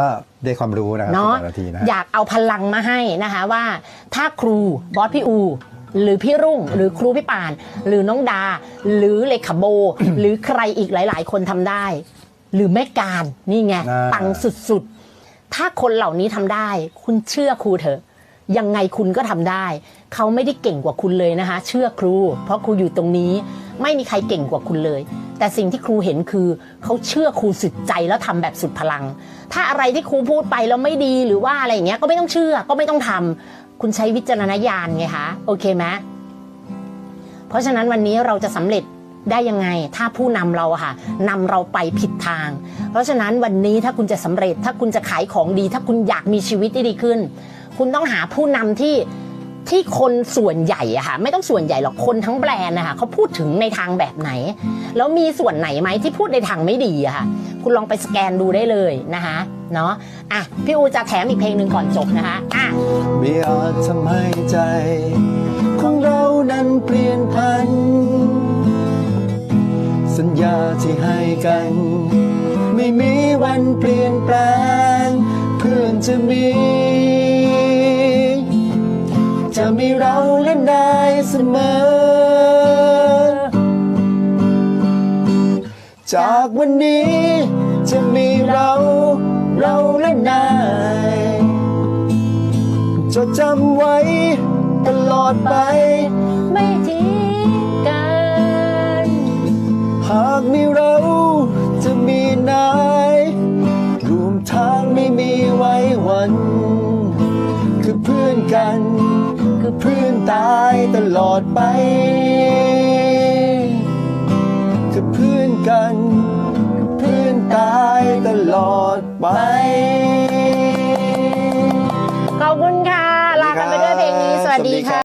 ก็ได้ความรู้นะครับเนาะสิบนาทีนะฮะอยากเอาพลังมาให้นะคะว่า ถ้าครูบอสพี่อู หรือพี่รุ่ง หรือครูพี่ปาน หรือน้องดา หรือเลขาโบ หรือใครอีกหลาย ๆ คนทำได้ หรือแม่การนี่ไงอ่าปังสุดๆ ถ้าคนเหล่านี้ทำได้ คุณเชื่อครูเถอะ ยังไงคุณก็ทำได้ เขาไม่ได้เก่งกว่าคุณเลยนะคะ เชื่อครู เพราะครูอยู่ตรงนี้ ไม่มีใครเก่งกว่าคุณเลย แต่สิ่งที่ครูเห็นคือเขาเชื่อครูสุดใจแล้วทำแบบสุดพลัง ถ้าอะไรที่ครูพูดไปแล้วไม่ดีหรือว่าอะไรอย่างเงี้ยก็ไม่ต้องเชื่อก็ไม่ต้องทำคุณใช้วิจารณญาณไงคะโอเคไหมเพราะฉะนั้นวันนี้เราจะสำเร็จได้ยังไงถ้าผู้นำเราค่ะนำเราไปผิดทาง เพราะฉะนั้นวันนี้ถ้าคุณจะสำเร็จ ถ้าคุณจะขายของดี ถ้าคุณอยากมีชีวิตที่ดีขึ้น คุณต้องหาผู้นำที่ ที่คนส่วนใหญ่อะค่ะไม่ต้องส่วนใหญ่หรอกคนทั้งแบรนด์นะคะเขาพูดถึงในทางแบบไหน แล้วมีส่วนไหนไหมที่พูดในทางไม่ดีอะค่ะ คุณลองไปสแกนดูได้เลยนะคะเนาะอะพี่อูจะแถมอีกเพลงหนึ่งก่อนจบนะคะอะไม่อาจทำให้ใจ ของเรานั้นเปลี่ยนพัน สัญญาที่ให้กัน ไม่มีวันเปลี่ยนแปลง เพื่อนจะมี จะมีเราและนายเสมอ จากวันนี้จะมีเรา เราและนายจดจำไว้ตลอดไป ไม่ทิ้งกัน หากมีเราจะมีนายรวมทางไม่มีไว้วัน คือเพื่อนกัน ตลอดไปคือเพื่อนกัน คือเพื่อนตายตลอดไป